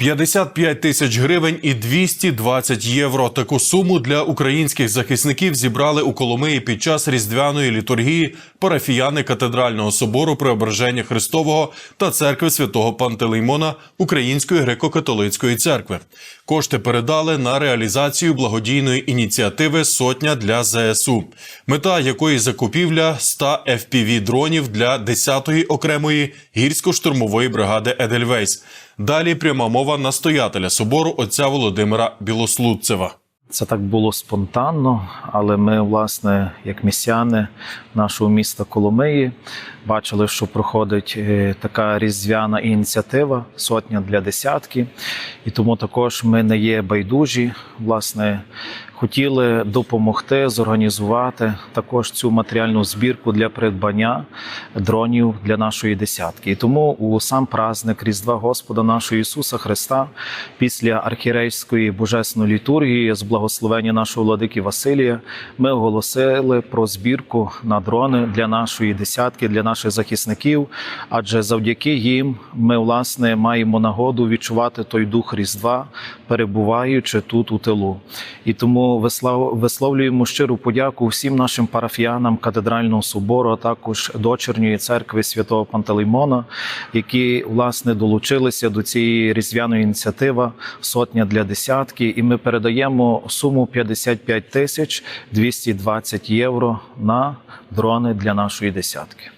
55 тисяч гривень і 220 євро. Таку суму для українських захисників зібрали у Коломиї під час різдвяної літургії парафіяни катедрального собору Преображення Христового та церкви святого Пантелеймона Української греко-католицької церкви. Кошти передали на реалізацію благодійної ініціативи Сотня для ЗСУ, мета якої закупівля 100 fpv дронів для 10-ї окремої гірсько-штурмової бригади Едельвейс. Далі пряма мова настоятеля собору отця Володимира Білослудцева. Це так було спонтанно, але ми, власне, як місіяни нашого міста Коломиї, бачили, що проходить е, така різдвяна ініціатива Сотня для десятки. І тому також ми не є байдужі. Власне, хотіли допомогти зорганізувати також цю матеріальну збірку для придбання дронів для нашої десятки. І тому у сам праздник Різдва Господа нашого Ісуса Христа після архірейської божественної літургії з благословення нашого владики Василія ми оголосили про збірку на дрони для нашої десятки, для наших захисників. Адже завдяки їм ми власне маємо нагоду відчувати той дух Різдва, перебуваючи тут у тилу. І тому вислав- висловлюємо щиру подяку всім нашим парафіянам катедрального собору, а також дочерньої церкви святого Пантелеймона, які власне долучилися до цієї різдвяної ініціативи сотня для десятки. І ми передаємо суму 55 тисяч 220 євро на дрони для нашої десятки.